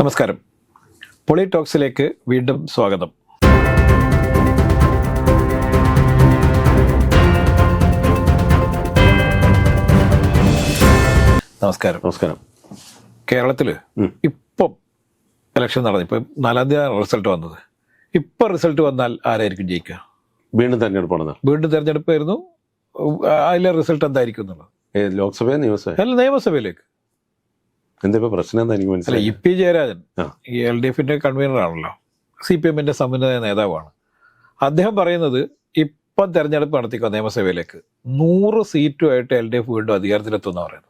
നമസ്കാരം. പൊളിടോക്സിലേക്ക് വീണ്ടും സ്വാഗതം. നമസ്കാരം. നമസ്കാരം. കേരളത്തിൽ. ഇപ്പം ഇലക്ഷൻ നടന്നു. ഇപ്പം നാലാം തീയതി റിസൾട്ട് വന്നത്. ഇപ്പം റിസൾട്ട് വന്നാൽ ആരായിരിക്കും ജയിക്കുക? വീണ്ടും തെരഞ്ഞെടുപ്പ് നടന്ന വീണ്ടും തെരഞ്ഞെടുപ്പായിരുന്നു. അതിലെ റിസൾട്ട് എന്തായിരിക്കും എന്നുള്ളത്? ലോക്സഭ നിയമസഭ അല്ല നിയമസഭയിലേക്ക്. എന്താ ഇപ്പൊ പ്രശ്നം എന്താ എനിക്ക് മനസ്സിലായി ഇ പി ജയരാജൻ. ഈ എൽ ഡി എഫിന്റെ കൺവീനർ ആണല്ലോ സി പി എമ്മിന്റെ സമുന്നത നേതാവാണ്. അദ്ദേഹം പറയുന്നത് ഇപ്പം തെരഞ്ഞെടുപ്പ് നടത്തിക്കോ നിയമസഭയിലേക്ക്. നൂറ് സീറ്റുമായിട്ട് എൽ ഡി എഫ് വീണ്ടും അധികാരത്തിലെത്തുന്ന പറയുന്നു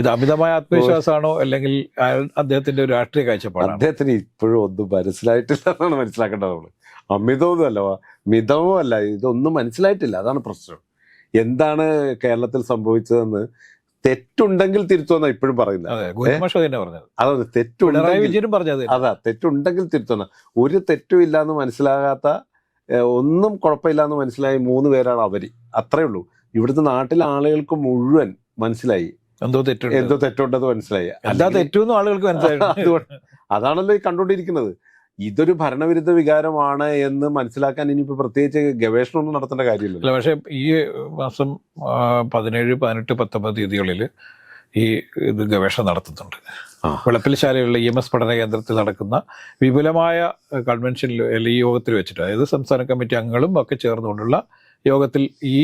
ഇത് അമിതമായ ആത്മവിശ്വാസമാണോ അല്ലെങ്കിൽ അദ്ദേഹത്തിന്റെ ഒരു രാഷ്ട്രീയ കാഴ്ചപ്പാട് അദ്ദേഹത്തിന് ഇപ്പോഴും ഒന്നും മനസ്സിലായിട്ടില്ല എന്നാണ് മനസ്സിലാക്കേണ്ടത് നമ്മൾ. അമിതവും അല്ല മിതവും അല്ല ഇതൊന്നും മനസ്സിലായിട്ടില്ല. അതാണ് പ്രശ്നം. എന്താണ് കേരളത്തിൽ സംഭവിച്ചതെന്ന് തെറ്റുണ്ടെങ്കിൽ തിരുത്തുമെന്നാണ് ഇപ്പോഴും പറയുന്നത്. അതെ തന്നെ പറഞ്ഞത്. അതാ തെറ്റുണ്ടെങ്കിൽ തിരുത്തുന്ന ഒരു തെറ്റും ഇല്ലാന്ന് മനസ്സിലാകാത്ത ഒന്നും കുഴപ്പമില്ല എന്ന് മനസ്സിലായി മൂന്ന് പേരാണ് അവർ. അത്രേ ഉള്ളൂ. ഇവിടുത്തെ നാട്ടിലെ ആളുകൾക്ക് മുഴുവൻ മനസ്സിലായി. എന്തോ തെറ്റുണ്ട്. എന്തോ തെറ്റുണ്ടെന്ന് മനസ്സിലായി. അല്ലാതെ തെറ്റൊന്നും ആളുകൾക്ക് മനസ്സിലായി അതാണല്ലോ ഈ കണ്ടുകൊണ്ടിരിക്കുന്നത്. ഇതൊരു ഭരണവിരുദ്ധ വികാരമാണ് എന്ന് മനസ്സിലാക്കാൻ ഇനിയിപ്പോ പ്രത്യേകിച്ച് ഗവേഷണമൊന്നും നടത്തേണ്ട കാര്യമില്ല പക്ഷേ ഈ മാസം പതിനേഴ് പതിനെട്ട് പത്തൊമ്പത് തീയതികളിൽ ഈ ഇത് ഗവേഷണം നടത്തുന്നുണ്ട്. വെളപ്പിൽശാലയിലുള്ള ഇ എം എസ് പഠന കേന്ദ്രത്തിൽ നടക്കുന്ന വിപുലമായ കൺവെൻഷനിൽ അല്ലെങ്കിൽ ഈ യോഗത്തിൽ വെച്ചിട്ട് അതായത് സംസ്ഥാന കമ്മിറ്റി അംഗങ്ങളും ഒക്കെ ചേർന്നുകൊണ്ടുള്ള യോഗത്തിൽ ഈ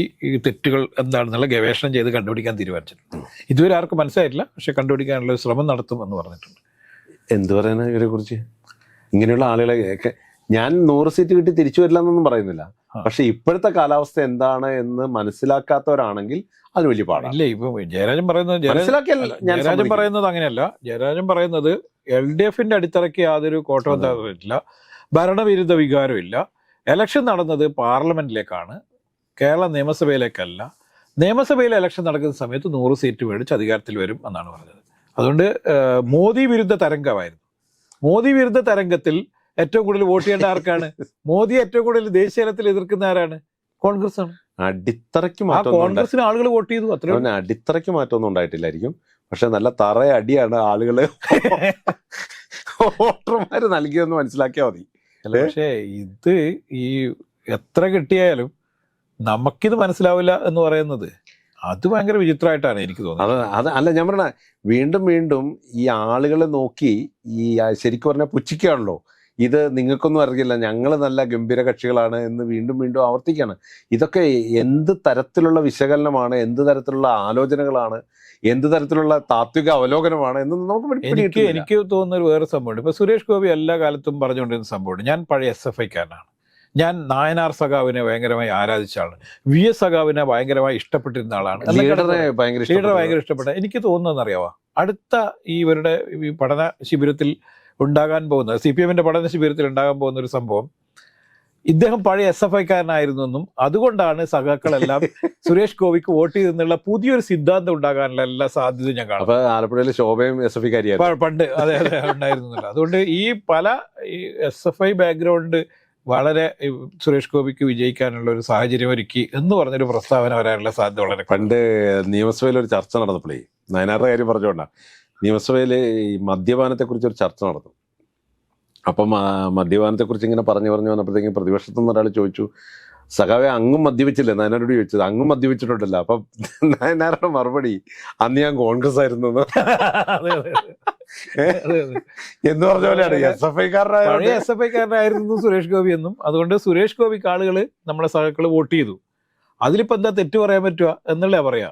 തെറ്റുകൾ എന്താണെന്നുള്ള ഗവേഷണം ചെയ്ത് കണ്ടുപിടിക്കാൻ തീരുമാനിച്ചിട്ടുണ്ട്. ഇതുവരെ ആർക്കും മനസ്സിലായിട്ടില്ല പക്ഷെ കണ്ടുപിടിക്കാനുള്ള ശ്രമം നടത്തും എന്ന് പറഞ്ഞിട്ടുണ്ട്. എന്ത് പറയാനാ ഇവരെ കുറിച്ച് ഇങ്ങനെയുള്ള ആളുകളെ ഒക്കെ- ഞാൻ നൂറ് സീറ്റ് കിട്ടി തിരിച്ചു വരില്ല എന്നൊന്നും പറയുന്നില്ല. പക്ഷെ ഇപ്പോഴത്തെ കാലാവസ്ഥ എന്താണ് എന്ന് മനസ്സിലാക്കാത്തവരാണെങ്കിൽ അത് വലിയ പാടാണ് ഇല്ല ഇപ്പൊ ജയരാജൻ പറയുന്നത് ജയരാജൻ. പറയുന്നത് അങ്ങനെയല്ല. ജയരാജൻ പറയുന്നത് എൽ ഡി എഫിന്റെ അടിത്തറയ്ക്ക് യാതൊരു കോട്ടവും. തന്നിട്ടില്ല ഭരണവിരുദ്ധ വികാരമില്ല ഇലക്ഷൻ നടന്നത് പാർലമെന്റിലേക്കാണ്. കേരള നിയമസഭയിലേക്കല്ല. നിയമസഭയിൽ ഇലക്ഷൻ നടക്കുന്ന സമയത്ത് നൂറ് സീറ്റ് മേടിച്ച് അധികാരത്തിൽ വരും എന്നാണ് പറഞ്ഞത്. അതുകൊണ്ട് മോദി വിരുദ്ധ തരംഗമായിരുന്നു. മോദി വിരുദ്ധ തരംഗത്തിൽ ഏറ്റവും കൂടുതൽ വോട്ട് ചെയ്യേണ്ട ആർക്കാണ്? മോദി ഏറ്റവും കൂടുതൽ ദേശീയതലത്തിൽ എതിർക്കുന്ന ആരാണ്? കോൺഗ്രസ് ആണ് അടിത്തറയ്ക്ക് മാറ്റം കോൺഗ്രസിന് ആളുകൾ വോട്ട് ചെയ്തു അത്ര അടിത്തറയ്ക്ക് മാറ്റമൊന്നും ഉണ്ടായിട്ടില്ലായിരിക്കും. പക്ഷെ നല്ല തറ അടിയാണ് ആളുകൾ വോട്ടർമാര് നൽകിയെന്ന് മനസ്സിലാക്കിയാൽ മതി. അല്ല പക്ഷേ ഇത് ഈ എത്ര കിട്ടിയാലും നമുക്കിത് മനസ്സിലാവില്ല എന്ന് പറയുന്നത് അത് ഭയങ്കര വിചിത്രമായിട്ടാണ് എനിക്ക് തോന്നുന്നത്. അത് അത് അല്ല ഞാൻ പറഞ്ഞ വീണ്ടും വീണ്ടും ഈ ആളുകളെ നോക്കി ഈ ശരിക്കും പറഞ്ഞാൽ പുച്ഛിക്കുകയാണല്ലോ. ഇത് നിങ്ങൾക്കൊന്നും അറിയില്ല ഞങ്ങൾ നല്ല ഗംഭീര കക്ഷികളാണ് എന്ന് വീണ്ടും വീണ്ടും ആവർത്തിക്കുകയാണ്. ഇതൊക്കെ എന്ത് തരത്തിലുള്ള വിശകലനമാണ് എന്ത് തരത്തിലുള്ള ആലോചനകളാണ് എന്ത് തരത്തിലുള്ള താത്വിക അവലോകനമാണ് എന്ന് നമുക്ക് എനിക്ക്. എനിക്ക് തോന്നുന്ന ഒരു വേറെ സംഭവമുണ്ട്. ഇപ്പൊ സുരേഷ് ഗോപി എല്ലാ കാലത്തും പറഞ്ഞുകൊണ്ടിരുന്ന സംഭവമുണ്ട്. ഞാൻ പഴയ എസ് എഫ് ഐക്കാരനാണ് ഞാൻ നായനാർ സഖാവിനെ ഭയങ്കരമായി ആരാധിച്ച ആളാണ് വി എസ് സഖാവിനെ ഭയങ്കരമായി ഇഷ്ടപ്പെട്ടിരുന്ന ആളാണ്. ലീഡറെ ഭയങ്കര ഇഷ്ടപ്പെട്ടു. എനിക്ക് തോന്നുന്നതെന്ന് അറിയാവോ? അടുത്ത ഈ ഇവരുടെ ഈ പഠന ശിബിരത്തിൽ ഉണ്ടാകാൻ പോകുന്ന സി പി എമ്മിന്റെ പഠന ശിബിരത്തിൽ ഉണ്ടാകാൻ പോകുന്ന ഒരു സംഭവം ഇദ്ദേഹം പഴയ എസ് എഫ് ഐക്കാരനായിരുന്നു എന്നും അതുകൊണ്ടാണ് സഖാക്കളെല്ലാം സുരേഷ് ഗോപിക്ക് വോട്ട് ചെയ്തെന്നുള്ള പുതിയൊരു സിദ്ധാന്തം ഉണ്ടാകാനുള്ള എല്ലാ സാധ്യതയും ഞാൻ കാണും. ആലപ്പുഴയിൽ ആലപ്പുഴയിലെ ശോഭയും എസ് എഫ് പണ്ട് അതെ അതെ ഉണ്ടായിരുന്നില്ല. അതുകൊണ്ട് ഈ പല എസ് എഫ് ഐ ബാക്ക്ഗ്രൗണ്ട് വളരെ സുരേഷ് ഗോപിക്ക് വിജയിക്കാനുള്ള ഒരു സാഹചര്യം ഒരുക്കി എന്ന് പറഞ്ഞൊരു പ്രസ്താവന വരാനുള്ള സാധ്യത വളരെ പണ്ട് നിയമസഭയിൽ ഒരു ചർച്ച നടന്നപ്പോഴേ നയനാറുടെ കാര്യം പറഞ്ഞുകൊണ്ടാ നിയമസഭയിൽ ഈ മദ്യപാനത്തെ കുറിച്ച് ഒരു ചർച്ച നടന്നു. അപ്പം ആ, മദ്യപാനത്തെ കുറിച്ച് ഇങ്ങനെ പറഞ്ഞു പറഞ്ഞു വന്നപ്പോഴത്തേക്കും പ്രതിപക്ഷത്തു നിന്ന് ഒരാൾ ചോദിച്ചു സഖാവെ അങ്ങും മദ്യപിച്ചില്ലേ? നയനാരോട് ചോദിച്ചത് അങ്ങും മദ്യപിച്ചിട്ടുണ്ടല്ലോ. അപ്പം നയനാരുടെ മറുപടി അന്ന് ഞാൻ കോൺഗ്രസ് ആയിരുന്നു എന്ന്. പറഞ്ഞ പോലെയാണ് എസ് എഫ് ഐക്കാരനായ എസ് എഫ് ഐക്കാരനായിരുന്നു സുരേഷ് ഗോപി എന്നും അതുകൊണ്ട് സുരേഷ് ഗോപി ആളുകൾ നമ്മളെ സഹാക്കൾ വോട്ട് ചെയ്തു. അതിലിപ്പോ എന്താ തെറ്റ് പറയാൻ പറ്റുക എന്നുള്ള പറയാ.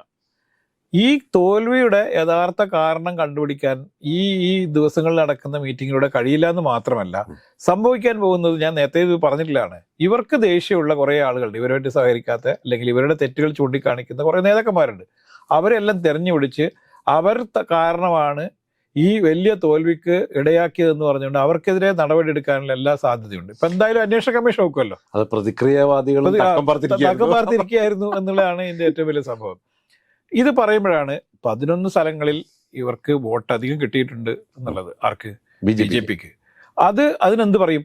ഈ തോൽവിയുടെ യഥാർത്ഥ കാരണം കണ്ടുപിടിക്കാൻ ഈ ഈ ദിവസങ്ങളിൽ നടക്കുന്ന മീറ്റിങ്ങിലൂടെ കഴിയില്ല എന്ന് മാത്രമല്ല സംഭവിക്കാൻ പോകുന്നത് ഞാൻ നേരത്തെ ഇത് പറഞ്ഞിട്ടില്ലാണ്. ഇവർക്ക് ദേഷ്യമുള്ള കുറേ ആളുകളുണ്ട്. ഇവരുമായിട്ട് സഹകരിക്കാത്ത അല്ലെങ്കിൽ ഇവരുടെ തെറ്റുകൾ ചൂണ്ടിക്കാണിക്കുന്ന കുറേ നേതാക്കന്മാരുണ്ട്. അവരെല്ലാം തെരഞ്ഞു പിടിച്ച് അവർ കാരണമാണ് ഈ വലിയ തോൽവിക്ക് ഇടയാക്കിയതെന്ന് പറഞ്ഞുകൊണ്ട് അവർക്കെതിരെ നടപടി എടുക്കാനുള്ള എല്ലാ സാധ്യതയുണ്ട്. ഇപ്പൊ എന്തായാലും അന്വേഷണ കമ്മീഷൻ നോക്കുമല്ലോ അത് പ്രതിക്രിയവാദികൾ പാർത്തിരിക്കുന്നു തക്കം പാർത്തിരിക്കുകയായിരുന്നു. എന്നുള്ളതാണ് ഇതിന്റെ ഏറ്റവും വലിയ സംഭവം. ഇത് പറയുമ്പോഴാണ് പതിനൊന്ന് സ്ഥലങ്ങളിൽ ഇവർക്ക് വോട്ട് അധികം കിട്ടിയിട്ടുണ്ട് എന്നുള്ളത് ആർക്ക്? ബി ജെ പിക്ക്. അത് അതിനെന്ത് പറയും?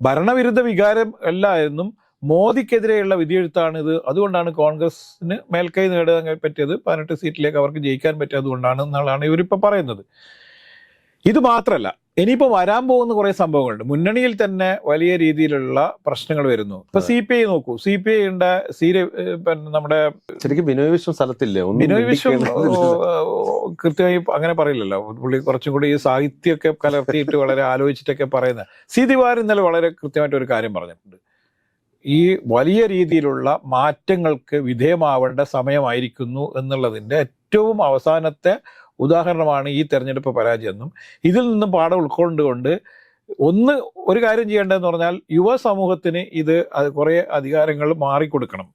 ഭരണവിരുദ്ധ വികാരം അല്ല എന്നും മോദിക്കെതിരെയുള്ള വിധിയെഴുത്താണ് ഇത്. അതുകൊണ്ടാണ് കോൺഗ്രസിന് മേൽക്കൈ നേടാൻ പറ്റിയത്. പതിനെട്ട് സീറ്റിലേക്ക് അവർക്ക് ജയിക്കാൻ പറ്റിയത് കൊണ്ടാണ് എന്നുള്ളതാണ് ഇവരിപ്പോൾ പറയുന്നത്. ഇത് മാത്രമല്ല ഇനിയിപ്പോൾ വരാൻ പോകുന്ന കുറെ സംഭവങ്ങളുണ്ട്. മുന്നണിയിൽ തന്നെ വലിയ രീതിയിലുള്ള പ്രശ്നങ്ങൾ വരുന്നു. ഇപ്പൊ സി പി ഐ നോക്കൂ. സി പി ഐയുടെ സീര പിന്നെ നമ്മുടെ ശരിക്കും ബിനോയ് വിശ്വം സ്ഥലത്തില്ലേ? ബിനോയ് വിശ്വം കൃത്യമായി അങ്ങനെ പറയില്ലല്ലോ. പുള്ളി കുറച്ചും കൂടി ഈ സാഹിത്യമൊക്കെ കലർത്തിയിട്ട് വളരെ ആലോചിച്ചിട്ടൊക്കെ പറയുന്ന സി ദിവാർ ഇന്നലെ വളരെ കൃത്യമായിട്ട് ഒരു കാര്യം പറഞ്ഞിട്ടുണ്ട്. ഈ വലിയ രീതിയിലുള്ള മാറ്റങ്ങൾക്ക് വിധേയമാവേണ്ട സമയമായിരിക്കുന്നു എന്നുള്ളതിന്റെ ഏറ്റവും അവസാനത്തെ ഉദാഹരണമാണ് ഈ തെരഞ്ഞെടുപ്പ് പരാജയമെന്നും ഇതിൽ നിന്നും പാഠം ഉൾക്കൊണ്ടുകൊണ്ട് ഒന്ന് ഒരു കാര്യം ചെയ്യേണ്ടതെന്ന് പറഞ്ഞാൽ യുവ സമൂഹത്തിന് ഇത് കുറേ അധികാരങ്ങൾ മാറിക്കൊടുക്കണം.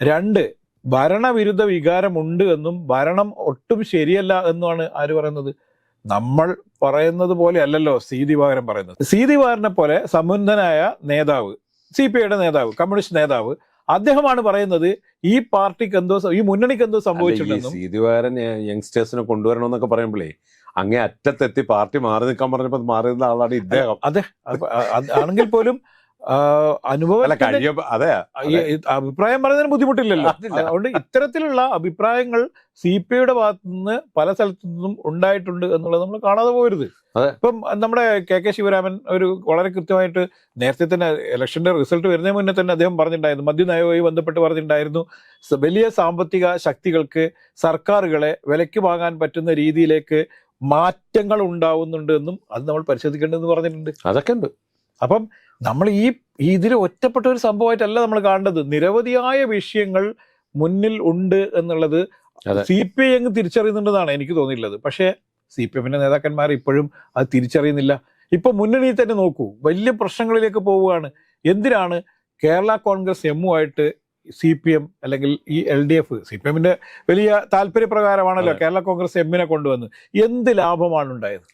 രണ്ട് ഭരണവിരുദ്ധ വികാരമുണ്ട് എന്നും ഭരണം ഒട്ടും ശരിയല്ല എന്നുമാണ് ആര് പറയുന്നത്? നമ്മൾ പറയുന്നത് പോലെ അല്ലല്ലോ സി ദിവാകരൻ പറയുന്നത്. സി പോലെ സമുന്നനായ നേതാവ് സി പി ഐയുടെ നേതാവ് കമ്മ്യൂണിസ്റ്റ് നേതാവ് അദ്ദേഹമാണ് പറയുന്നത് ഈ പാർട്ടിക്ക് എന്തോ ഈ മുന്നണിക്ക് എന്തോ സംഭവിച്ചിട്ടുണ്ടെന്നും സീതിവാരൻ യങ്സ്റ്റേഴ്സിനെ കൊണ്ടുവരണമെന്നൊക്കെ പറയുമ്പോഴേ അങ്ങേ അറ്റത്തെത്തി പാർട്ടി മാറി നിൽക്കാൻ പറഞ്ഞപ്പോൾ മാറി നിന്ന ആളാണ് ഇദ്ദേഹം. അതെ ആണെങ്കിൽ പോലും അനുഭവം അതെ. അഭിപ്രായം പറയുന്നതിന് ബുദ്ധിമുട്ടില്ലല്ലോ. അതുകൊണ്ട് ഇത്തരത്തിലുള്ള അഭിപ്രായങ്ങൾ സി പി ഐയുടെ ഭാഗത്തു നിന്ന് പല സ്ഥലത്തു നിന്നും ഉണ്ടായിട്ടുണ്ട് എന്നുള്ളത് നമ്മൾ കാണാതെ പോകരുത് അതെ. ഇപ്പം നമ്മുടെ കെ കെ ശിവരാമൻ ഒരു വളരെ കൃത്യമായിട്ട് നേരത്തെ തന്നെ ഇലക്ഷന്റെ റിസൾട്ട് വരുന്നതിന് മുന്നേ തന്നെ അദ്ദേഹം പറഞ്ഞിട്ടുണ്ടായിരുന്നു. മദ്യനയവുമായി ബന്ധപ്പെട്ട് പറഞ്ഞിട്ടുണ്ടായിരുന്നു. വലിയ സാമ്പത്തിക ശക്തികൾക്ക് സർക്കാരുകളെ വിലയ്ക്ക് വാങ്ങാൻ പറ്റുന്ന രീതിയിലേക്ക് മാറ്റങ്ങൾ ഉണ്ടാവുന്നുണ്ട് എന്നും അത് നമ്മൾ പരിശോധിക്കേണ്ടതെന്ന് പറഞ്ഞിട്ടുണ്ട്. അതൊക്കെ ഉണ്ട്. അപ്പം നമ്മൾ ഈ ഇതിൽ ഒറ്റപ്പെട്ട ഒരു സംഭവമായിട്ടല്ല നമ്മൾ കാണേണ്ടത്. നിരവധിയായ വിഷയങ്ങൾ മുന്നിൽ ഉണ്ട് എന്നുള്ളത് അതെ. സി പി ഐ അങ്ങ് തിരിച്ചറിയുന്നുണ്ടെന്നാണ് എനിക്ക് തോന്നിയിട്ടുള്ളത്. പക്ഷേ സി പി എമ്മിന്റെ നേതാക്കന്മാർ ഇപ്പോഴും അത് തിരിച്ചറിയുന്നില്ല. ഇപ്പൊ മുന്നണിയിൽ തന്നെ നോക്കൂ. വലിയ പ്രശ്നങ്ങളിലേക്ക് പോവുകയാണ്. എന്തിനാണ് കേരള കോൺഗ്രസ് എമ്മുമായിട്ട് സി പി എം അല്ലെങ്കിൽ ഈ L D F C P എമ്മിന്റെ വലിയ താല്പര്യപ്രകാരമാണല്ലോ കേരള കോൺഗ്രസ് എമ്മിനെ കൊണ്ടുവന്ന് എന്ത് ലാഭമാണ് ഉണ്ടായത്?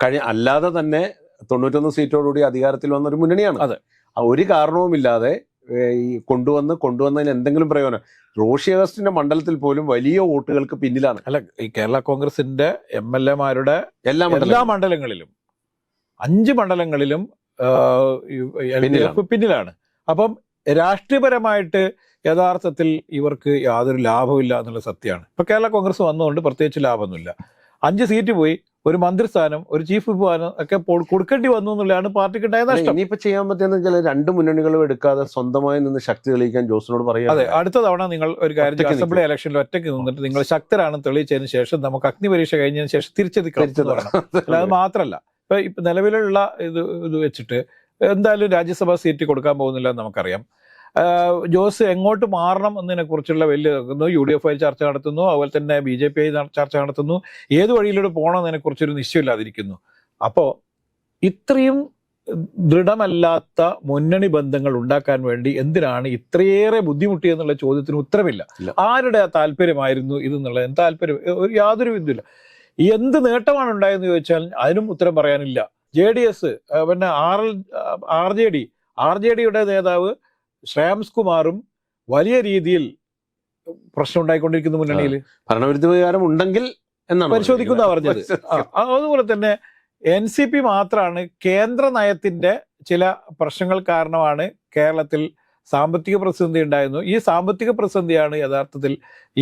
കഴി അല്ലാതെ തന്നെ തൊണ്ണൂറ്റൊന്ന് സീറ്റോടുകൂടി അധികാരത്തിൽ വന്ന ഒരു മുന്നണിയാണ്. അതെ. ആ ഒരു കാരണവുമില്ലാതെ ഈ കൊണ്ടുവന്ന് കൊണ്ടുവന്നതിന് എന്തെങ്കിലും പ്രയോജനം. റോഷി അഗസ്റ്റിന്റെ മണ്ഡലത്തിൽ പോലും വലിയ വോട്ടുകൾക്ക് പിന്നിലാണ്. അല്ല ഈ കേരള കോൺഗ്രസിന്റെ എം എൽ എമാരുടെ എല്ലാ എല്ലാ മണ്ഡലങ്ങളിലും. അഞ്ച് മണ്ഡലങ്ങളിലും. പിന്നിലാണ്. അപ്പം രാഷ്ട്രീയപരമായിട്ട് യഥാർത്ഥത്തിൽ ഇവർക്ക് യാതൊരു ലാഭമില്ല എന്നുള്ള സത്യമാണ്. ഇപ്പൊ കേരള കോൺഗ്രസ് വന്നതുകൊണ്ട് പ്രത്യേകിച്ച് ലാഭമൊന്നുമില്ല. അഞ്ച് സീറ്റ് പോയി ഒരു മന്ത്രിസ്ഥാനം ഒരു ചീഫ് സ്ഥാനം ഒക്കെ കൊടുക്കേണ്ടി വന്നു എന്നുള്ളതാണ് പാർട്ടിക്ക് ഉണ്ടായ നഷ്ടം. ഇനിയിപ്പോ ചെയ്യാൻ പറ്റുന്ന വെച്ചാൽ രണ്ട് മുന്നണികളും എടുക്കാതെ സ്വന്തമായി നിന്ന് ശക്തി തെളിയിക്കാൻ ജോസിനോട് പറയാം അതെ അടുത്ത തവണ നിങ്ങൾ ഒരു കാര്യം അസംബ്ലി ഇലക്ഷനിൽ ഒറ്റയ്ക്ക് നിന്നിട്ട് നിങ്ങൾ ശക്തരാണെന്ന് തെളിയിച്ചതിന് ശേഷം നമുക്ക് അഗ്നി പരീക്ഷ കഴിഞ്ഞതിന് ശേഷം തിരിച്ചെത്തിക്കണം അല്ലാതെ മാത്രമല്ല അല്ല അത് മാത്രല്ല. ഇപ്പൊ നിലവിലുള്ള ഇത് ഇത് വെച്ചിട്ട് എന്തായാലും രാജ്യസഭാ സീറ്റ് കൊടുക്കാൻ പോകുന്നില്ല എന്ന് നമുക്കറിയാം. ജോസ് എങ്ങോട്ട് മാറണം എന്നതിനെ കുറിച്ചുള്ള വലിയ നോക്കുന്നു യു ഡി എഫ് ആയി ചർച്ച നടത്തുന്നു. അതുപോലെ തന്നെ ബി ജെ പി ആയി ചർച്ച നടത്തുന്നു. ഏത് വഴിയിലൂടെ പോകണം എന്നതിനെ കുറിച്ചൊരു നിശ്ചയമില്ലാതിരിക്കുന്നു. അപ്പോ ഇത്രയും ദൃഢമല്ലാത്ത മുന്നണി ബന്ധങ്ങൾ ഉണ്ടാക്കാൻ വേണ്ടി എന്തിനാണ് ഇത്രയേറെ ബുദ്ധിമുട്ടി എന്നുള്ള ചോദ്യത്തിന് ഉത്തരമില്ല. ആരുടെ താല്പര്യമായിരുന്നു ഇതെന്നുള്ളത് താല്പര്യം? യാതൊരു വിധമില്ല എന്ത് നേട്ടമാണ് ഉണ്ടായെന്ന് ചോദിച്ചാൽ അതിനും ഉത്തരം പറയാനില്ല. ജെ ഡി എസ് പിന്നെ R L R J D R J ഡിയുടെ നേതാവ് ശ്രേംസ് കുമാറും വലിയ രീതിയിൽ പ്രശ്നം ഉണ്ടായിക്കൊണ്ടിരിക്കുന്ന മുന്നണിയിൽ. ഭരണവിരുദ്ധ വികാരം ഉണ്ടെങ്കിൽ എന്നാണ് പരിശോധിക്കുന്ന പറഞ്ഞത്. അതുപോലെ തന്നെ എൻ സി പി മാത്രമാണ് കേന്ദ്ര നയത്തിന്റെ ചില പ്രശ്നങ്ങൾ കാരണമാണ് കേരളത്തിൽ സാമ്പത്തിക പ്രതിസന്ധി ഉണ്ടായിരുന്നു. ഈ സാമ്പത്തിക പ്രതിസന്ധിയാണ് യഥാർത്ഥത്തിൽ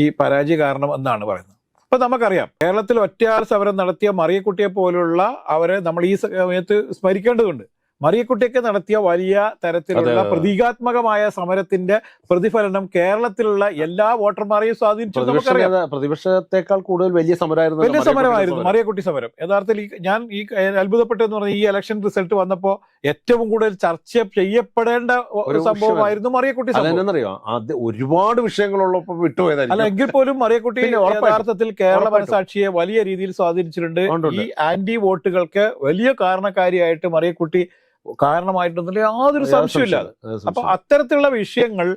ഈ പരാജയ കാരണം എന്നാണ് പറയുന്നത്. അപ്പൊ നമുക്കറിയാം കേരളത്തിൽ ഒറ്റയാൾ സമരം നടത്തിയ മറിയക്കുട്ടിയെ പോലുള്ള അവരെ നമ്മൾ ഈ സമയത്ത് സ്മരിക്കേണ്ടതുണ്ട്. മറിയക്കുട്ടിയൊക്കെ നടത്തിയ വലിയ തരത്തിലുള്ള. പ്രതീകാത്മകമായ സമരത്തിന്റെ പ്രതിഫലനം കേരളത്തിലുള്ള എല്ലാ വോട്ടർമാരെയും സ്വാധീനിച്ചു നമുക്കറിയാം പ്രതിപക്ഷത്തേക്കാൾ കൂടുതൽ വലിയ സമരമായിരുന്നു വലിയ മറിയക്കുട്ടി സമരമായിരുന്നു സമരം. മറിയക്കുട്ടി സമരം യഥാർത്ഥത്തിൽ ഞാൻ ഈ അത്ഭുതപ്പെട്ടെന്ന് പറഞ്ഞ ഈ ഇലക്ഷൻ റിസൾട്ട് വന്നപ്പോ ഏറ്റവും കൂടുതൽ ചർച്ച ചെയ്യപ്പെടേണ്ട ഒരു സംഭവമായിരുന്നു മറിയക്കുട്ടി സമരം അത് ഒരുപാട് വിഷയങ്ങളുള്ളപ്പോ അല്ല വിട്ടുപോയതായിരിക്കും എങ്കിൽ പോലും മറിയക്കുട്ടി യഥാർത്ഥത്തിൽ കേരള. മനസാക്ഷിയെ വലിയ രീതിയിൽ സ്വാധീനിച്ചിട്ടുണ്ട്. ഈ ആന്റി വോട്ടുകൾക്ക് വലിയ കാരണക്കാരിയായിട്ട് മറിയക്കുട്ടി കാരണമായിട്ടൊന്നും യാതൊരു സംശയമില്ല അത് സംശയം. അപ്പൊ അത്തരത്തിലുള്ള വിഷയങ്ങൾ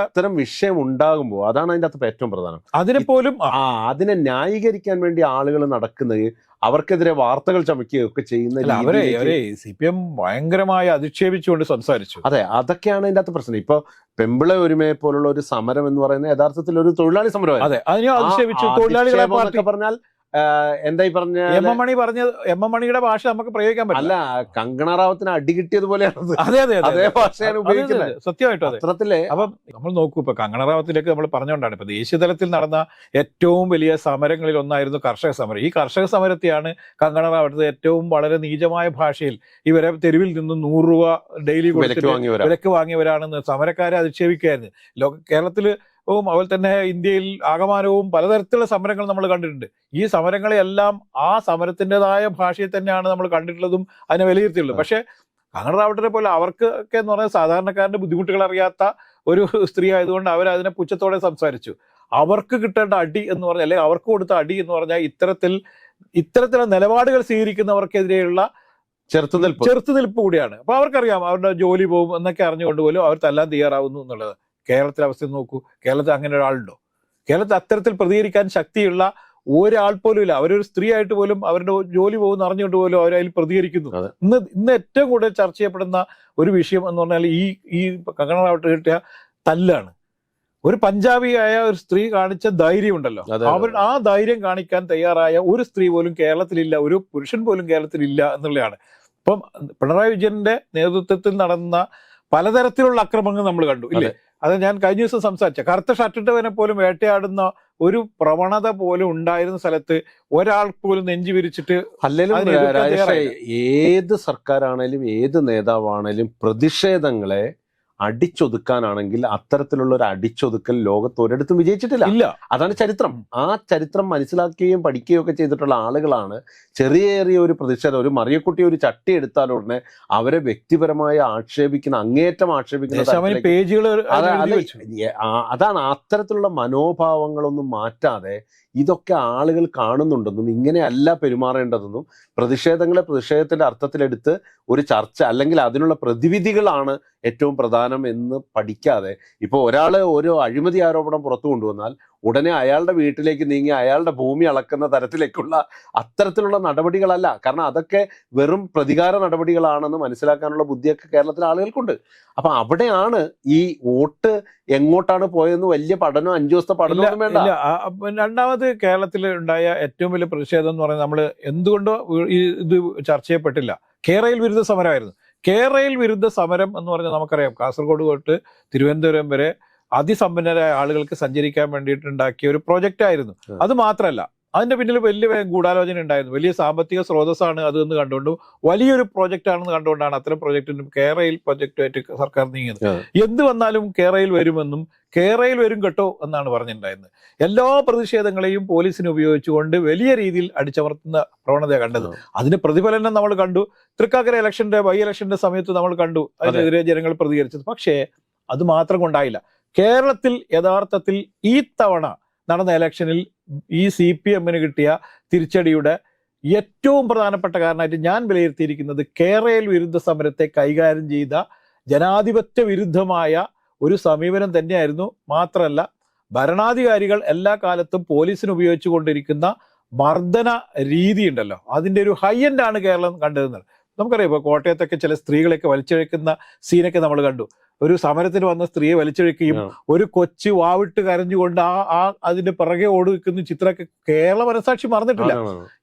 അത്തരം വിഷയം ഉണ്ടാകുമ്പോൾ അതാണ് അതിന്റെ അകത്ത് ഏറ്റവും പ്രധാനം. അതിനെ പോലും ആ, അതിനെ ന്യായീകരിക്കാൻ വേണ്ടി ആളുകൾ നടക്കുന്നത് അവർക്കെതിരെ വാർത്തകൾ ചമയ്ക്കുകയൊക്കെ ചെയ്യുന്ന അവരെ അവരെ സി പി എം ഭയങ്കരമായി അധിക്ഷേപിച്ചുകൊണ്ട് സംസാരിച്ചു. അതെ അതൊക്കെയാണ് അതിന്റെ അകത്ത് പ്രശ്നം. ഇപ്പൊ പെമ്പിള ഒരുമയെ പോലുള്ള ഒരു സമരം എന്ന് പറയുന്നത് യഥാർത്ഥത്തിൽ ഒരു തൊഴിലാളി സമരമായിരുന്നു. അതെ അതിനെ അധിക്ഷേപിച്ചു. തൊഴിലാളികളെ പറഞ്ഞാൽ എന്താ ഈ പറഞ്ഞ എം എം മണി പറഞ്ഞ എം എം മണിയുടെ ഭാഷ നമുക്ക് പ്രയോഗിക്കാൻ പറ്റില്ല. അല്ല കങ്കണ റാവത്തിന് അടി കിട്ടിയതുപോലെയാണ് അതെ അതെ അതെ അതേ ഭാഷയാണ് ഉപയോഗിക്കുന്നത്. സത്യമായിട്ടും പത്രത്തിലെ അപ്പം നമ്മൾ നോക്കൂ ഇപ്പൊ കങ്കണ റാവത്തിലേക്ക് നമ്മൾ പറഞ്ഞുകൊണ്ടാണ്. ഇപ്പൊ ദേശീയതലത്തിൽ നടന്ന ഏറ്റവും വലിയ സമരങ്ങളിൽ ഒന്നായിരുന്നു കർഷക സമരം. ഈ കർഷക സമരത്തെയാണ് കങ്കണ റാവത്ത് ഏറ്റവും വളരെ നീചമായ ഭാഷയിൽ. ഇവരെ തെരുവിൽ നിന്ന് നൂറ് രൂപ ഡെയിലി വിലക്ക് വാങ്ങിയവരാണെന്ന് സമരക്കാരെ അധിക്ഷേപിക്കുകയായിരുന്നു. ലോക കേരളത്തിൽ അതുപോലെ തന്നെ ഇന്ത്യയിൽ ആകമാനവും പലതരത്തിലുള്ള സമരങ്ങൾ നമ്മൾ കണ്ടിട്ടുണ്ട്. ഈ സമരങ്ങളെല്ലാം ആ സമരത്തിന്റെതായ ഭാഷയിൽ തന്നെയാണ് നമ്മൾ കണ്ടിട്ടുള്ളതും അതിനെ വിലയിരുത്തിയുള്ളൂ പക്ഷേ റാവട്ടനെ പോലെ അവർക്കൊക്കെ എന്ന് പറഞ്ഞാൽ സാധാരണക്കാരന്റെ ബുദ്ധിമുട്ടുകൾ അറിയാത്ത ഒരു സ്ത്രീ ആയതുകൊണ്ട് അവർ അതിനെ പുച്ഛത്തോടെ സംസാരിച്ചു. അവർക്ക് കിട്ടേണ്ട അടി എന്ന് പറഞ്ഞാൽ അല്ലെങ്കിൽ അവർക്ക് കൊടുത്ത അടി എന്ന് പറഞ്ഞാൽ ഇത്തരത്തിൽ ഇത്തരത്തിലുള്ള നിലപാടുകൾ സ്വീകരിക്കുന്നവർക്കെതിരെയുള്ള ചെറുത്തുനിൽപ്പ്. ചെറുത്തുനിൽപ്പ് കൂടിയാണ്. അപ്പൊ അവർക്കറിയാം അവരുടെ ജോലി പോകും എന്നൊക്കെ അറിഞ്ഞുകൊണ്ട് പോലും അവർ തല്ലാൻ തയ്യാറാവുന്നു എന്നുള്ളത്. കേരളത്തിലെ അവസ്ഥ നോക്കൂ. കേരളത്തിൽ അങ്ങനെ ഒരാളുണ്ടോ? കേരളത്തിൽ അത്തരത്തിൽ പ്രതികരിക്കാൻ ശക്തിയുള്ള ഒരാൾ പോലും ഇല്ല. അവരൊരു സ്ത്രീ ആയിട്ട് പോലും അവരുടെ ജോലി പോകുന്ന അറിഞ്ഞുകൊണ്ട് പോലും അവർ അതിൽ പ്രതികരിക്കുന്നു. ഇന്ന് ഇന്ന് ഏറ്റവും കൂടുതൽ ചർച്ച ചെയ്യപ്പെടുന്ന ഒരു വിഷയം എന്ന് പറഞ്ഞാൽ ഈ ഈ കങ്കണ റാവട്ട് കിട്ടിയ തല്ലാണ്. ഒരു പഞ്ചാബിയായ ഒരു സ്ത്രീ കാണിച്ച ധൈര്യം ഉണ്ടല്ലോ. അവർ ആ ധൈര്യം കാണിക്കാൻ തയ്യാറായ ഒരു സ്ത്രീ പോലും കേരളത്തിലില്ല. ഒരു പുരുഷൻ പോലും കേരളത്തിലില്ല എന്നുള്ളതാണ്. ഇപ്പം പിണറായി വിജയന്റെ നേതൃത്വത്തിൽ നടന്ന പലതരത്തിലുള്ള അക്രമങ്ങൾ നമ്മൾ കണ്ടു ഇല്ലേ? അത് ഞാൻ കഴിഞ്ഞ ദിവസം സംസാരിച്ച കറുത്ത ഷർട്ടിട്ടവനെ പോലും വേട്ടയാടുന്ന ഒരു പ്രവണത പോലും ഉണ്ടായിരുന്ന സ്ഥലത്ത് ഒരാൾ പോലും നെഞ്ചു വിരിച്ചിട്ട് അല്ലെങ്കിലും. ഏത് സർക്കാരാണേലും ഏത് നേതാവാണേലും പ്രതിഷേധങ്ങളെ അടിച്ചൊതുക്കാനാണെങ്കിൽ അത്തരത്തിലുള്ള ഒരു അടിച്ചൊതുക്കൽ ലോകത്ത് ഒരിടത്തും വിജയിച്ചിട്ടില്ല. ഇല്ല. അതാണ് ചരിത്രം. ആ ചരിത്രം മനസ്സിലാക്കുകയും പഠിക്കുകയും ഒക്കെ ചെയ്തിട്ടുള്ള ആളുകളാണ് ചെറിയ ചെറിയ ഒരു പ്രതിഷേധം ഒരു മറിയക്കുട്ടി ഒരു ചട്ടി എടുത്താൽ ഉടനെ അവരെ വ്യക്തിപരമായി ആക്ഷേപിക്കുന്ന അങ്ങേറ്റം ആക്ഷേപിക്കുന്ന പേജുകൾ അതാണ് അത്തരത്തിലുള്ള മനോഭാവങ്ങളൊന്നും മാറ്റാതെ ഇതൊക്കെ ആളുകൾ കാണുന്നുണ്ടെന്നും ഇങ്ങനെയല്ല പെരുമാറേണ്ടതെന്നും പ്രതിഷേധങ്ങളെ പ്രതിഷേധത്തിന്റെ അർത്ഥത്തിലെടുത്ത് ഒരു ചർച്ച അല്ലെങ്കിൽ അതിനുള്ള പ്രതിവിധികളാണ് ഏറ്റവും പ്രധാനം എന്ന് പഠിക്കാതെ ഇപ്പൊ ഒരാൾ ഒരു അഴിമതി ആരോപണം പുറത്തു കൊണ്ടുവന്നാൽ ഉടനെ അയാളുടെ വീട്ടിലേക്ക് നീങ്ങി അയാളുടെ ഭൂമി അളക്കുന്ന തരത്തിലേക്കുള്ള അത്തരത്തിലുള്ള നടപടികളല്ല. കാരണം അതൊക്കെ വെറും പ്രതികാര നടപടികളാണെന്ന് മനസ്സിലാക്കാനുള്ള ബുദ്ധിയൊക്കെ കേരളത്തിലെ ആളുകൾക്കുണ്ട്. അപ്പൊ അവിടെയാണ് ഈ വോട്ട് എങ്ങോട്ടാണ് പോയതെന്ന് വലിയ പഠനം അഞ്ചു ദിവസത്തെ പഠനം വേണ്ട. രണ്ടാമത് കേരളത്തിൽ ഉണ്ടായ ഏറ്റവും വലിയ പ്രതിഷേധം എന്ന് പറയുന്നത് നമ്മൾ എന്തുകൊണ്ടോ ഈ ഇത് ചർച്ച ചെയ്യപ്പെട്ടില്ല. കേരയിൽ വിരുദ്ധ സമരമായിരുന്നു. കേരയിൽ വിരുദ്ധ സമരം എന്ന് പറഞ്ഞാൽ നമുക്കറിയാം. കാസർഗോഡ് തൊട്ട് തിരുവനന്തപുരം വരെ അതിസമ്പന്നരായ ആളുകൾക്ക് സഞ്ചരിക്കാൻ വേണ്ടിയിട്ടുണ്ടാക്കിയ ഒരു പ്രോജക്റ്റ് ആയിരുന്നു. അത് മാത്രമല്ല അതിന്റെ പിന്നിൽ വലിയ ഗൂഢാലോചന ഉണ്ടായിരുന്നു. വലിയ സാമ്പത്തിക സ്രോതസ്സാണ് അത് എന്ന് കണ്ടുകൊണ്ട് വലിയൊരു പ്രോജക്റ്റ് ആണെന്ന് കണ്ടുകൊണ്ടാണ് അത്തരം പ്രോജക്റ്റിനും കേരയിൽ പ്രോജക്റ്റുമായിട്ട് സർക്കാർ നീങ്ങിയത്. എന്ത് വന്നാലും കേരളയിൽ വരുമെന്നും കേരളയിൽ വരും കേട്ടോ എന്നാണ് പറഞ്ഞിട്ടുണ്ടായിരുന്നത്. എല്ലാ പ്രതിഷേധങ്ങളെയും പോലീസിനെ ഉപയോഗിച്ചുകൊണ്ട് വലിയ രീതിയിൽ അടിച്ചമർത്തുന്ന പ്രവണത കണ്ടത്. അതിന് പ്രതിഫലനം നമ്മൾ കണ്ടു. തൃക്കാക്കര ഇലക്ഷന്റെ ബൈ ഇലക്ഷന്റെ സമയത്ത് നമ്മൾ കണ്ടു. അതിനെതിരെ ജനങ്ങൾ പ്രതികരിച്ചത്. പക്ഷേ അത് മാത്രം കൊണ്ടായില്ല. കേരളത്തിൽ യഥാർത്ഥത്തിൽ ഈ തവണ നടന്ന ഇലക്ഷനിൽ ഈ സി പി എമ്മിന് കിട്ടിയ തിരിച്ചടിയുടെ ഏറ്റവും പ്രധാനപ്പെട്ട കാരണമായിട്ട് ഞാൻ വിലയിരുത്തിയിരിക്കുന്നത് കേരളയിൽ വിരുദ്ധ സമരത്തെ കൈകാര്യം ചെയ്ത ജനാധിപത്യ വിരുദ്ധമായ ഒരു സമീപനം തന്നെയായിരുന്നു. മാത്രമല്ല ഭരണാധികാരികൾ എല്ലാ കാലത്തും പോലീസിന് ഉപയോഗിച്ചു കൊണ്ടിരിക്കുന്ന മർദ്ദന രീതി ഉണ്ടല്ലോ. അതിന്റെ ഒരു ഹൈ എൻഡ് ആണ് കേരളം കണ്ടിരുന്നത് നമുക്കറിയാം ഇപ്പോൾ കോട്ടയത്തൊക്കെ ചില സ്ത്രീകളെയൊക്കെ വലിച്ചിഴക്കുന്ന സീനൊക്കെ നമ്മൾ കണ്ടു. ഒരു സമരത്തിന് വന്ന സ്ത്രീയെ വലിച്ചൊഴിക്കുകയും ഒരു കൊച്ചു വാവിട്ട് കരഞ്ഞുകൊണ്ട് ആ ആ അതിന്റെ പിറകെ ഓടി നിൽക്കുന്ന ചിത്രമൊക്കെ കേരള മനസാക്ഷി മറന്നിട്ടില്ല.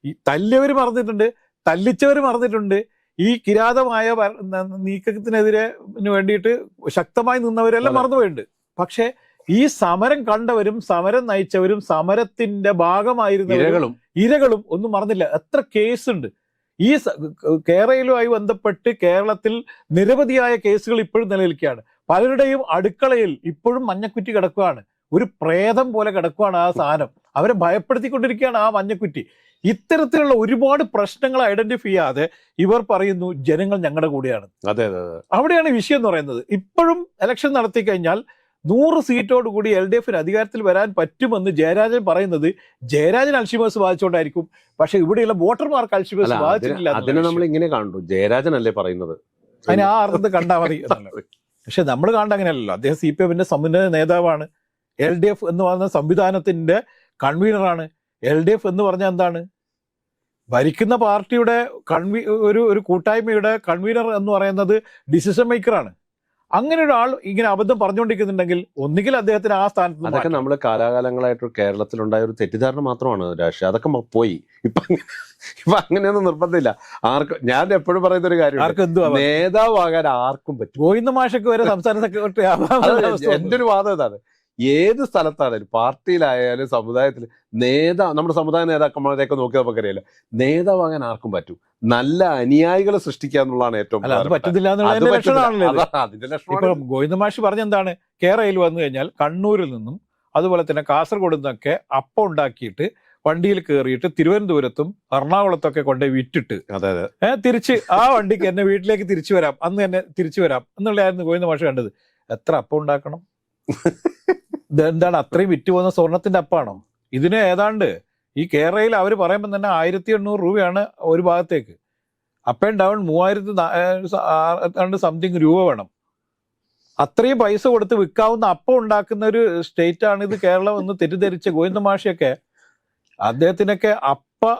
ഈ തല്ലിയവര് മറന്നിട്ടുണ്ട് തല്ലിച്ചവർ മറന്നിട്ടുണ്ട്. ഈ കിരാതമായ നീക്കത്തിനെതിരെ വേണ്ടിയിട്ട് ശക്തമായി നിന്നവരെല്ലാം. മറന്നുപോയിട്ടുണ്ട്. പക്ഷെ ഈ സമരം കണ്ടവരും സമരം നയിച്ചവരും സമരത്തിന്റെ ഭാഗമായിരുന്നവരും ഇരകളും. ഇരകളും ഒന്നും മറന്നില്ല. എത്ര കേസുണ്ട്. ഈ കേരളയിലുമായി ബന്ധപ്പെട്ട് കേരളത്തിൽ നിരവധിയായ കേസുകൾ ഇപ്പോഴും നിലനിൽക്കുകയാണ്. പലരുടെയും അടുക്കളയിൽ ഇപ്പോഴും മഞ്ഞക്കുറ്റി കിടക്കുകയാണ്. ഒരു പ്രേതം പോലെ കിടക്കുകയാണ് ആ സാധനം. അവരെ ഭയപ്പെടുത്തിക്കൊണ്ടിരിക്കുകയാണ് ആ മഞ്ഞക്കുറ്റി. ഇത്തരത്തിലുള്ള ഒരുപാട് പ്രശ്നങ്ങൾ ഐഡന്റിഫൈ ചെയ്യാതെ ഇവർ പറയുന്നു ജനങ്ങൾ ഞങ്ങളുടെ കൂടെയാണ്. അതെ അതെ അതെ. അവിടെയാണ് വിഷയം എന്ന് പറയുന്നത്. ഇപ്പോഴും ഇലക്ഷൻ നടത്തി കഴിഞ്ഞാൽ നൂറ് സീറ്റോട് കൂടി എൽ ഡി എഫിന് അധികാരത്തിൽ വരാൻ പറ്റുമെന്ന് ജയരാജൻ പറയുന്നത് ജയരാജൻ അൽഷിമേഴ്സ് ബാധിച്ചുകൊണ്ടായിരിക്കും പക്ഷെ ഇവിടെയുള്ള വോട്ടർമാർക്ക് അൽഷിമേഴ്സ് ബാധിച്ചിട്ടില്ല അതിനെ നമ്മൾ ഇങ്ങനെ കാണുന്നു. ജയരാജൻ അല്ലേ പറയുന്നത്? അതിന് ആ അർത്ഥത്തിൽ കണ്ടാൽ മതി പക്ഷെ നമ്മൾ കാണേണ്ട അങ്ങനെയല്ലല്ലോ. അദ്ദേഹം സി പി എമ്മിന്റെ സമുന്നത നേതാവാണ്. എൽ ഡി എഫ് എന്ന് പറയുന്ന സംവിധാനത്തിന്റെ കൺവീനറാണ്. എൽ ഡി എഫ് എന്ന് പറഞ്ഞാൽ എന്താണ്? ഭരിക്കുന്ന പാർട്ടിയുടെ കൺവീ ഒരു ഒരു കൂട്ടായ്മയുടെ കൺവീനർ എന്ന് പറയുന്നത് ഡിസിഷൻ മേക്കറാണ്. അങ്ങനെ ഒരാൾ ഇങ്ങനെ അബദ്ധം പറഞ്ഞുകൊണ്ടിരിക്കുന്നുണ്ടെങ്കിൽ ഒന്നുകിൽ അദ്ദേഹത്തിന് ആ സ്ഥാനത്ത് അതൊക്കെ നമ്മൾ കാലാകാലങ്ങളായിട്ട് കേരളത്തിലുണ്ടായ ഒരു തെറ്റിദ്ധാരണ മാത്രമാണ് രാഷ്ട്രീയ. അതൊക്കെ പോയി. ഇപ്പൊ ഇപ്പൊ അങ്ങനെയൊന്നും നിർബന്ധമില്ല. ആർക്കും ഞാൻ എപ്പോഴും പറയുന്ന ഒരു കാര്യം ആർക്കും എന്തുവാ നേതാവാകാൻ ആർക്കും പറ്റും. ഗോവിന്ദ മാഷക്ക് വരെ സംസ്ഥാന സെക്രട്ടറി എന്റെ ഒരു വാദം ഇതാണ്. ഏത് സ്ഥലത്താണേലും പാർട്ടിയിലായാലും സമുദായത്തിൽ നേതാവ് നമ്മുടെ സമുദായ നേതാക്കന്മാരെയൊക്കെ നോക്കി നമുക്കറിയില്ല നേതാവാകാൻ ആർക്കും പറ്റൂ. നല്ല അനുയായികളെ സൃഷ്ടിക്കുക എന്നുള്ളതാണ് ഏറ്റവും അത്. പറ്റുന്നില്ല അതിന്റെ ലക്ഷണം പറഞ്ഞെന്താണ് കേരളയിൽ വന്നു കഴിഞ്ഞാൽ കണ്ണൂരിൽ നിന്നും അതുപോലെ തന്നെ കാസർഗോഡ് നിന്നൊക്കെ അപ്പം ഉണ്ടാക്കിയിട്ട് വണ്ടിയിൽ കയറിയിട്ട് തിരുവനന്തപുരത്തും എറണാകുളത്തൊക്കെ കൊണ്ടുപോയി വിറ്റിട്ട് അതെ അതെ. തിരിച്ച് ആ വണ്ടിക്ക് എന്നെ വീട്ടിലേക്ക് തിരിച്ചു വരാം അന്ന് തന്നെ തിരിച്ചു വരാം എന്നുള്ളതായിരുന്നു ഗോവിന്ദ മാഷ് കണ്ടത്. എത്ര അപ്പം ഉണ്ടാക്കണം? ഇതെന്താണ് അത്രയും വിറ്റ് പോകുന്ന സ്വർണത്തിന്റെ അപ്പാണോ? ഇതിന് ഏതാണ്ട് ഈ കേരളയിൽ അവർ പറയുമ്പോൾ തന്നെ ആയിരത്തി എണ്ണൂറ് രൂപയാണ് ഒരു ഭാഗത്തേക്ക്. അപ്പ് ആൻഡ് ഡൗൺ മൂവായിരത്തി രണ്ട് സംതിങ് രൂപ വേണം. അത്രയും പൈസ കൊടുത്ത് വിൽക്കാവുന്ന അപ്പം ഉണ്ടാക്കുന്ന ഒരു സ്റ്റേറ്റ് ആണ് ഇത് കേരളം എന്ന് തെറ്റിദ്ധരിച്ച ഗോവിന്ദ മാഷിയൊക്കെ. അദ്ദേഹത്തിനൊക്കെ അപ്പ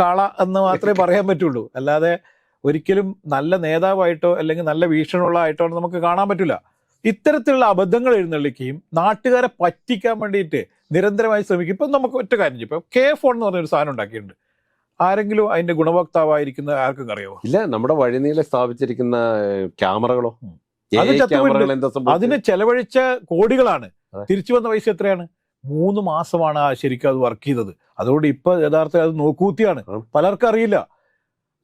കാള എന്ന് മാത്രമേ പറയാൻ പറ്റുള്ളൂ. അല്ലാതെ ഒരിക്കലും നല്ല നേതാവായിട്ടോ അല്ലെങ്കിൽ നല്ല വീക്ഷണമുള്ള ആയിട്ടോ നമുക്ക് കാണാൻ പറ്റില്ല. ഇത്തരത്തിലുള്ള അബദ്ധങ്ങൾ എഴുന്നള്ളിക്കുകയും നാട്ടുകാരെ പറ്റിക്കാൻ വേണ്ടിയിട്ട് നിരന്തരമായി ശ്രമിക്കും. ഇപ്പം നമുക്ക് ഒറ്റ കാര്യം ചെയ്യും. ഇപ്പം കെ ഫോൺ എന്ന് പറഞ്ഞൊരു സാധനം ഉണ്ടാക്കിയിട്ടുണ്ട്. ആരെങ്കിലും അതിന്റെ ഗുണഭോക്താവായിരിക്കുന്ന ആർക്കും അറിയാമോ ഇല്ല നമ്മുടെ വഴിനീളെ സ്ഥാപിച്ചിരിക്കുന്ന ക്യാമറകളോ? അതിന് ചെലവഴിച്ച കോടികളാണ്. തിരിച്ചു വന്ന പൈസ എത്രയാണ്? മൂന്ന് മാസമാണ് ആ ശരിക്കും അത് വർക്ക് ചെയ്തത്. അതുകൊണ്ട് ഇപ്പൊ യഥാർത്ഥത്തിൽ അത് നോക്കൂത്തിയാണ്. പലർക്കും അറിയില്ല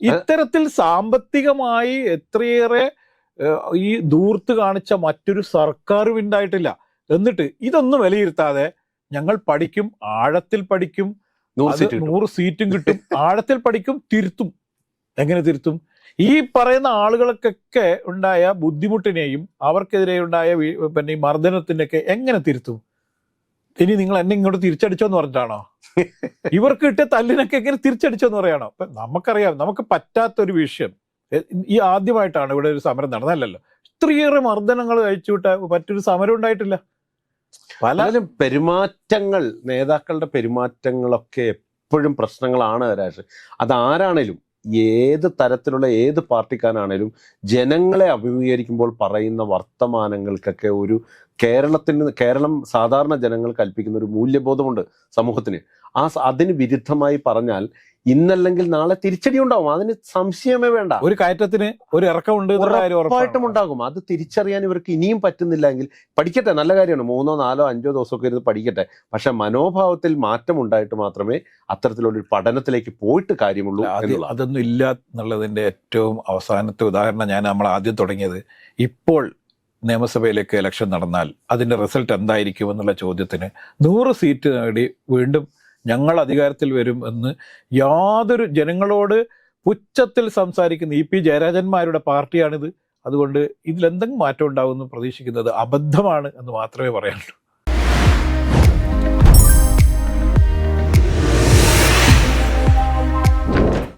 ഇത്തരത്തിൽ സാമ്പത്തികമായി എത്രയേറെ ഈ ദൂർത്ത് കാണിച്ച മറ്റൊരു സർക്കാരും ഉണ്ടായിട്ടില്ല എന്നിട്ട് ഇതൊന്നും വിലയിരുത്താതെ ഞങ്ങൾ പഠിക്കും ആഴത്തിൽ പഠിക്കും. നൂറ് സീറ്റ് കിട്ടും. ആഴത്തിൽ പഠിക്കും തിരുത്തും. എങ്ങനെ തിരുത്തും? ഈ പറയുന്ന ആളുകൾക്കൊക്കെ ഉണ്ടായ ബുദ്ധിമുട്ടിനെയും അവർക്കെതിരെ ഉണ്ടായ പിന്നെ ഈ മർദ്ദനത്തിനൊക്കെ എങ്ങനെ തിരുത്തും? ഇനി നിങ്ങൾ എന്നെ ഇങ്ങോട്ട് തിരിച്ചടിച്ചോന്ന് പറഞ്ഞിട്ടാണോ? ഇവർക്ക് കിട്ടിയ തല്ലിനൊക്കെ എങ്ങനെ തിരിച്ചടിച്ചോന്ന് പറയാണോ? നമുക്കറിയാം നമുക്ക് പറ്റാത്തൊരു വിഷയം. ഈ ആദ്യമായിട്ടാണ് ഇവിടെ ഒരു സമരം നടന്നല്ലോ ഇത്രയേറെ മർദ്ദനങ്ങൾ കഴിച്ചുവിട്ട മറ്റൊരു സമരം ഉണ്ടായിട്ടില്ല. പലരും പെരുമാറ്റങ്ങൾ നേതാക്കളുടെ പെരുമാറ്റങ്ങളൊക്കെ എപ്പോഴും പ്രശ്നങ്ങളാണ് രാഷ്ട്രീയ അതാരാണേലും ഏത് തരത്തിലുള്ള ഏത് പാർട്ടിക്കാരാണേലും ജനങ്ങളെ അഭിമുഖീകരിക്കുമ്പോൾ പറയുന്ന വർത്തമാനങ്ങൾക്കൊക്കെ ഒരു കേരളത്തിന് കേരളം സാധാരണ ജനങ്ങൾ കൽപ്പിക്കുന്ന ഒരു മൂല്യബോധമുണ്ട് സമൂഹത്തിന്. ആ അതിന് വിരുദ്ധമായി പറഞ്ഞാൽ ഇന്നല്ലെങ്കിൽ നാളെ തിരിച്ചടി ഉണ്ടാവും. അതിന് സംശയമേ വേണ്ട. ഒരു കയറ്റത്തിന് ഒരു ഇറക്കമുണ്ട് ഉറപ്പായിട്ടും ഉണ്ടാകും. അത് തിരിച്ചറിയാൻ ഇവർക്ക് ഇനിയും പറ്റുന്നില്ലെങ്കിൽ പഠിക്കട്ടെ നല്ല കാര്യമാണ്. മൂന്നോ നാലോ അഞ്ചോ ദിവസമൊക്കെ ഇരുന്ന് പഠിക്കട്ടെ. പക്ഷെ മനോഭാവത്തിൽ മാറ്റം ഉണ്ടായിട്ട് മാത്രമേ അത്തരത്തിലുള്ള പഠനത്തിലേക്ക് പോയിട്ട് കാര്യമുള്ളൂ അത് അതൊന്നും ഇല്ല എന്നുള്ളതിന്റെ ഏറ്റവും അവസാനത്തെ ഉദാഹരണം ഞാൻ നമ്മൾ ആദ്യം തുടങ്ങിയത്. ഇപ്പോൾ നിയമസഭയിലേക്ക് ഇലക്ഷൻ നടന്നാൽ അതിന്റെ റിസൾട്ട് എന്തായിരിക്കും എന്നുള്ള ചോദ്യത്തിന് നൂറ് സീറ്റ് നേടി വീണ്ടും ഞങ്ങൾ അധികാരത്തിൽ വരും എന്ന് യാതൊരു ജനങ്ങളോട് പുച്ഛത്തിൽ സംസാരിക്കുന്ന ഇ പി ജയരാജന്മാരുടെ പാർട്ടിയാണിത്. അതുകൊണ്ട് ഇതിലെന്തെങ്കിലും മാറ്റം ഉണ്ടാവുമെന്ന് പ്രതീക്ഷിക്കുന്നത് അബദ്ധമാണ് എന്ന് മാത്രമേ പറയാനുള്ളൂ.